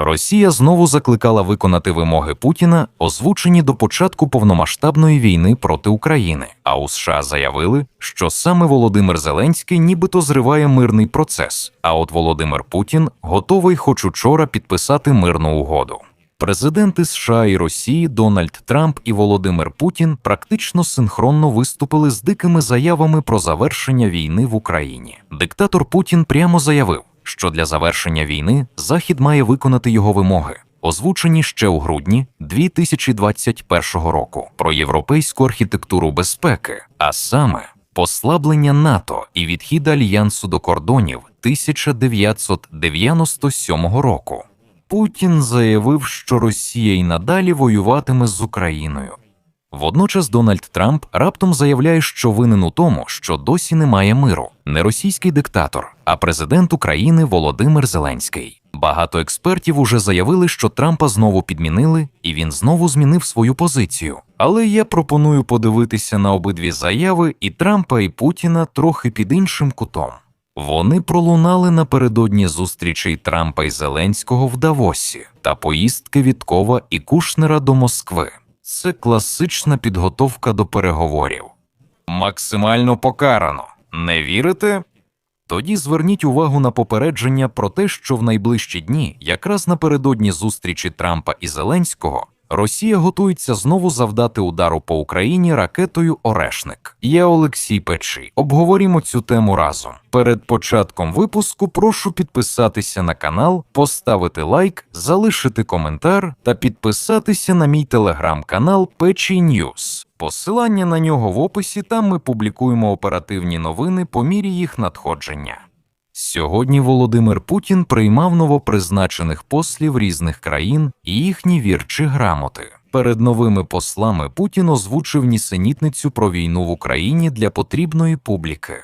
Росія знову закликала виконати вимоги Путіна, озвучені до початку повномасштабної війни проти України. А у США заявили, що саме Володимир Зеленський нібито зриває мирний процес. А от Володимир Путін готовий, хоч учора, підписати мирну угоду. Президенти США і Росії Дональд Трамп і Володимир Путін практично синхронно виступили з дикими заявами про завершення війни в Україні. Диктатор Путін прямо заявив, що для завершення війни Захід має виконати його вимоги, озвучені ще у грудні 2021 року про європейську архітектуру безпеки, а саме послаблення НАТО і відхід альянсу до кордонів 1997 року. Путін заявив, що Росія й надалі воюватиме з Україною. Водночас Дональд Трамп раптом заявляє, що винен у тому, що досі немає миру, не російський диктатор, а президент України Володимир Зеленський. Багато експертів уже заявили, що Трампа знову підмінили, і він знову змінив свою позицію. Але я пропоную подивитися на обидві заяви і Трампа і Путіна трохи під іншим кутом. Вони пролунали напередодні зустрічей Трампа і Зеленського в Давосі та поїздки Віткова і Кушнера до Москви. Це класична підготовка до переговорів. Максимально покарано. Не вірите? Тоді зверніть увагу на попередження про те, що в найближчі дні, якраз напередодні зустрічі Трампа і Зеленського, Росія готується знову завдати удару по Україні ракетою Орешник. Я Олексій Печий. Обговорімо цю тему разом. Перед початком випуску прошу підписатися на канал, поставити лайк, залишити коментар та підписатися на мій телеграм-канал Печій Ньюс. Посилання на нього в описі. Там ми публікуємо оперативні новини по мірі їх надходження. Сьогодні Володимир Путін приймав новопризначених послів різних країн і їхні вірчі грамоти. Перед новими послами Путін озвучив нісенітницю про війну в Україні для потрібної публіки.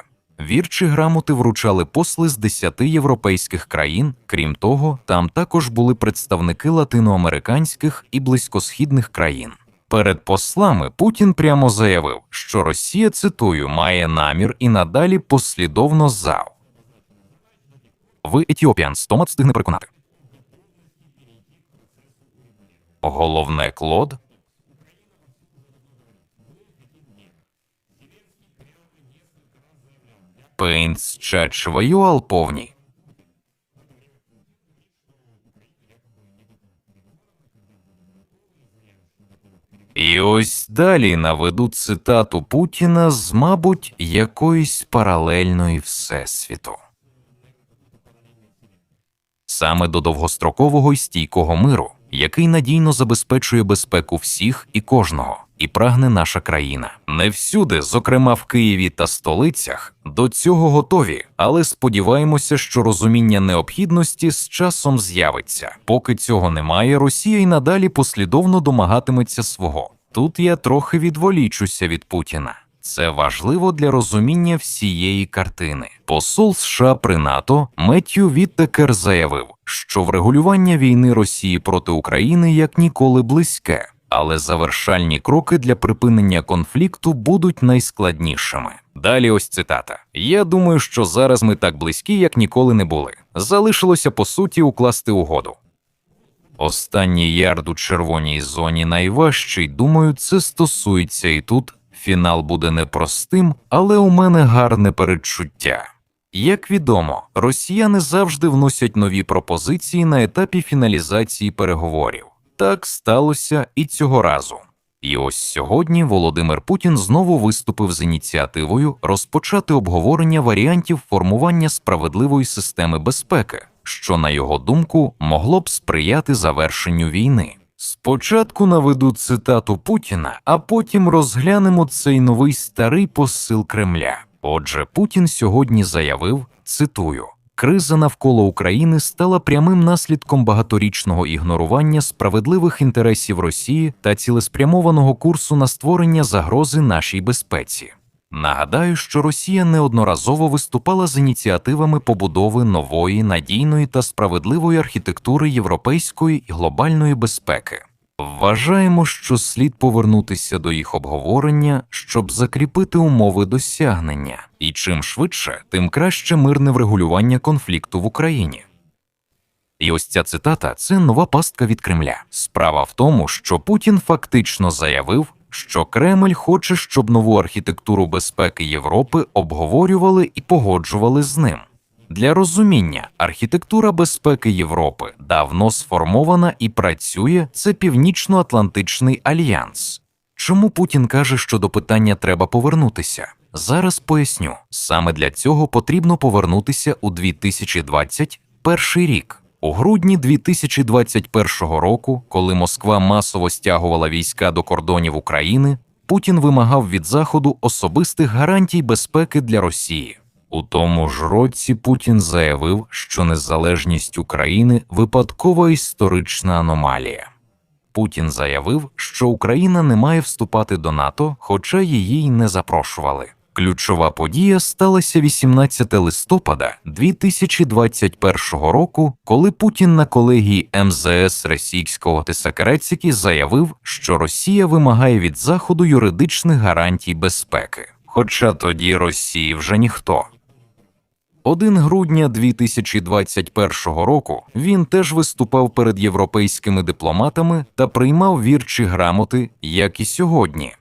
Вірчі грамоти вручали посли з 10 європейських країн. Крім того, там також були представники латиноамериканських і близькосхідних країн. Перед послами Путін прямо заявив, що Росія цитую має намір і надалі послідовно зав. Ви Етіопіан Стомат встигне переконати. Головне Клод. Пейнс Чачваюал повні. І ось далі наведу цитату Путіна з, мабуть, якоїсь паралельної всесвіту. Саме до довгострокового й стійкого миру, який надійно забезпечує безпеку всіх і кожного, і прагне наша країна. Не всюди, зокрема в Києві та столицях, до цього готові, але сподіваємося, що розуміння необхідності з часом з'явиться. Поки цього немає, Росія й надалі послідовно домагатиметься свого. Тут я трохи відволічуся від Путіна. Це важливо для розуміння всієї картини. Посол США при НАТО Меттью Віттекер заявив, що врегулювання війни Росії проти України як ніколи близьке, але завершальні кроки для припинення конфлікту будуть найскладнішими. Далі ось цитата: Я думаю, що зараз ми так близькі, як ніколи не були. Залишилося по суті укласти угоду. Останній ярд у червоній зоні найважчий. Думаю, це стосується і тут. Фінал буде непростим, але у мене гарне передчуття. Як відомо, росіяни завжди вносять нові пропозиції на етапі фіналізації переговорів. Так сталося і цього разу. І ось сьогодні Володимир Путін знову виступив з ініціативою розпочати обговорення варіантів формування справедливої системи безпеки, що, на його думку, могло б сприяти завершенню війни. Спочатку наведу цитату Путіна, а потім розглянемо цей новий старий посил Кремля. Отже, Путін сьогодні заявив: цитую. Криза навколо України стала прямим наслідком багаторічного ігнорування справедливих інтересів Росії та цілеспрямованого курсу на створення загрози нашій безпеці. Нагадаю, що Росія неодноразово виступала з ініціативами побудови нової надійної та справедливої архітектури європейської і глобальної безпеки. Вважаємо, що слід повернутися до їх обговорення, щоб закріпити умови досягнення, і чим швидше, тим краще мирне врегулювання конфлікту в Україні. І ось ця цитата це нова пастка від Кремля. Справа в тому, що Путін фактично заявив, що Кремль хоче, щоб нову архітектуру безпеки Європи обговорювали і погоджували з ним. Для розуміння, архітектура безпеки Європи давно сформована і працює це Північно-Атлантичний альянс. Чому Путін каже, що до питання треба повернутися? Зараз поясню. Саме для цього потрібно повернутися у 2021 рік. У грудні 2021 року, коли Москва масово стягувала війська до кордонів України, Путін вимагав від Заходу особистих гарантій безпеки для Росії. У тому ж році Путін заявив, що незалежність України випадкова історична аномалія. Путін заявив, що Україна не має вступати до НАТО, хоча її й не запрошували. Ключова подія сталася 18 листопада 2021 року, коли Путін на колегії МЗС російського Тисакарецькі заявив, що Росія вимагає від Заходу юридичних гарантій безпеки. Хоча тоді Росії вже ніхто. 1 грудня 2021 року він теж виступав перед європейськими дипломатами та приймав вірчі грамоти, як і сьогодні.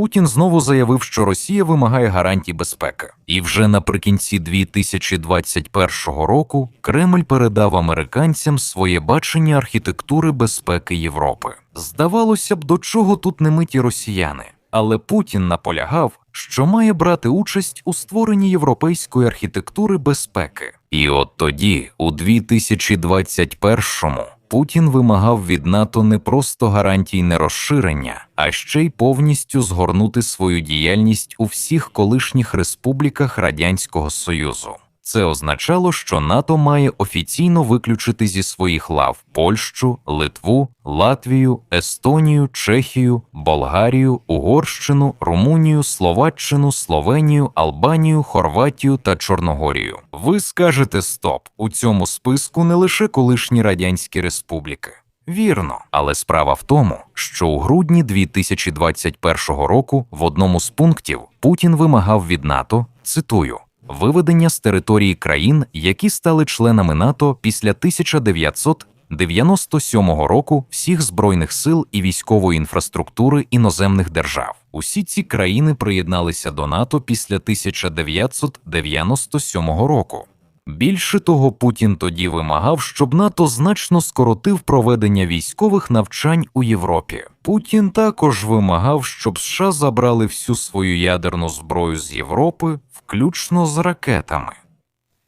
Путін знову заявив, що Росія вимагає гарантій безпеки, і вже наприкінці 2021 року Кремль передав американцям своє бачення архітектури безпеки Європи. Здавалося б, до чого тут не миті росіяни, але Путін наполягав, що має брати участь у створенні європейської архітектури безпеки. І от тоді, у 2021-му, Путін вимагав від НАТО не просто гарантій нерозширення, а ще й повністю згорнути свою діяльність у всіх колишніх республіках Радянського Союзу. Це означало, що НАТО має офіційно виключити зі своїх лав Польщу, Литву, Латвію, Естонію, Чехію, Болгарію, Угорщину, Румунію, Словаччину, Словенію, Албанію, Хорватію та Чорногорію. Ви скажете стоп у цьому списку не лише колишні радянські республіки. Вірно, але справа в тому, що у грудні 2021 року в одному з пунктів Путін вимагав від НАТО цитую виведення з території країн, які стали членами НАТО після 1997 року всіх збройних сил і військової інфраструктури іноземних держав. Усі ці країни приєдналися до НАТО після 1997 року. Більше того, Путін тоді вимагав, щоб НАТО значно скоротив проведення військових навчань у Європі. Путін також вимагав, щоб США забрали всю свою ядерну зброю з Європи, включно з ракетами.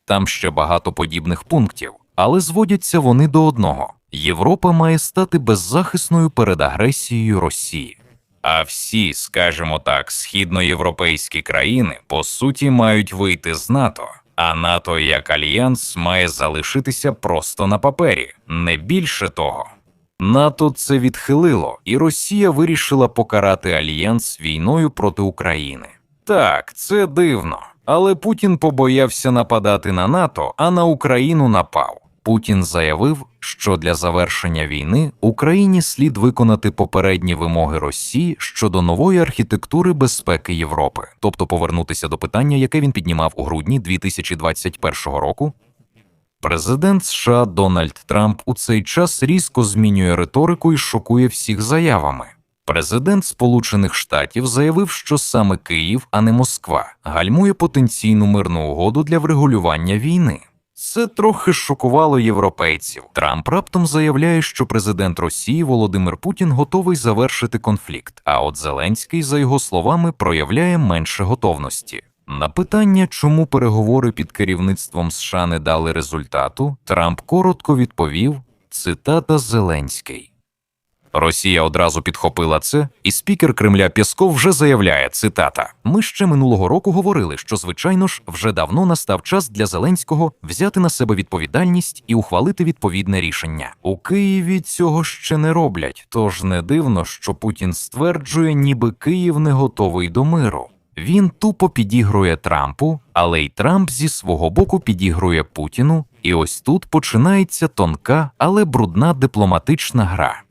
Там ще багато подібних пунктів, але зводяться вони до одного: Європа має стати беззахисною перед агресією Росії. А всі, скажімо так, східноєвропейські країни по суті мають вийти з НАТО. А НАТО як альянс має залишитися просто на папері, не більше того. НАТО це відхилило, і Росія вирішила покарати альянс війною проти України. Так, це дивно, але Путін побоявся нападати на НАТО, а на Україну напав. Путін заявив, що для завершення війни Україні слід виконати попередні вимоги Росії щодо нової архітектури безпеки Європи, тобто повернутися до питання, яке він піднімав у грудні 2021 року. Президент США Дональд Трамп у цей час різко змінює риторику і шокує всіх заявами. Президент Сполучених Штатів заявив, що саме Київ, а не Москва, гальмує потенційну мирну угоду для врегулювання війни. Це трохи шокувало європейців. Трамп раптом заявляє, що президент Росії Володимир Путін готовий завершити конфлікт. А от Зеленський, за його словами, проявляє менше готовності. На питання, чому переговори під керівництвом США не дали результату, Трамп коротко відповів: цитата Зеленський. Росія одразу підхопила це, і спікер Кремля Пєсков вже заявляє цитата: Ми ще минулого року говорили, що звичайно ж вже давно настав час для Зеленського взяти на себе відповідальність і ухвалити відповідне рішення. У Києві цього ще не роблять, тож не дивно, що Путін стверджує, ніби Київ не готовий до миру. Він тупо підігрує Трампу, але й Трамп зі свого боку підігрує Путіну, і ось тут починається тонка, але брудна дипломатична гра.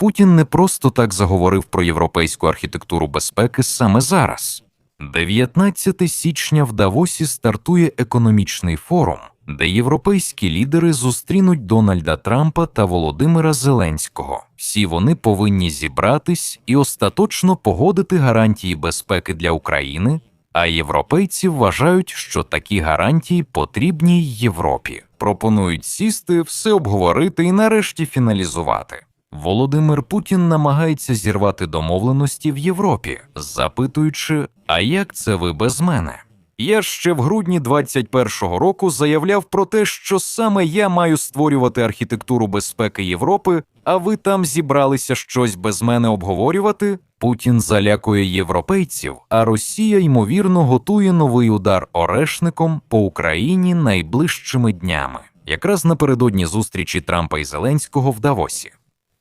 Путін не просто так заговорив про європейську архітектуру безпеки саме зараз. 19 січня в Давосі стартує економічний форум, де європейські лідери зустрінуть Дональда Трампа та Володимира Зеленського. Всі вони повинні зібратись і остаточно погодити гарантії безпеки для України. А європейці вважають, що такі гарантії потрібні й Європі. Пропонують сісти, все обговорити і нарешті фіналізувати. Володимир Путін намагається зірвати домовленості в Європі, запитуючи: а як це ви без мене? Я ще в грудні 21-го року заявляв про те, що саме я маю створювати архітектуру безпеки Європи, а ви там зібралися щось без мене обговорювати. Путін залякує європейців, а Росія ймовірно готує новий удар орешником по Україні найближчими днями, якраз напередодні зустрічі Трампа і Зеленського в Давосі.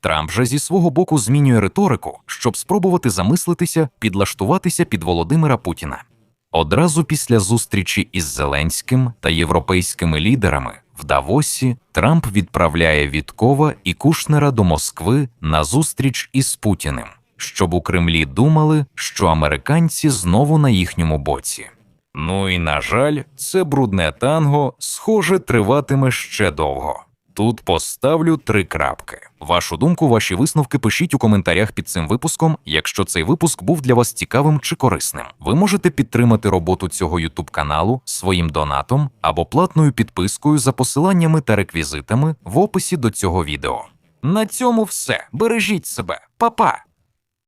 Трамп же зі свого боку змінює риторику, щоб спробувати замислитися, підлаштуватися під Володимира Путіна. Одразу після зустрічі із Зеленським та європейськими лідерами в Давосі Трамп відправляє Віткова і Кушнера до Москви на зустріч із Путіним, щоб у Кремлі думали, що американці знову на їхньому боці. Ну і на жаль, це брудне танго, схоже, триватиме ще довго. Тут поставлю три крапки. Вашу думку, ваші висновки пишіть у коментарях під цим випуском, якщо цей випуск був для вас цікавим чи корисним. Ви можете підтримати роботу цього YouTube каналу своїм донатом або платною підпискою за посиланнями та реквізитами в описі до цього відео. На цьому все. Бережіть себе, Па-па!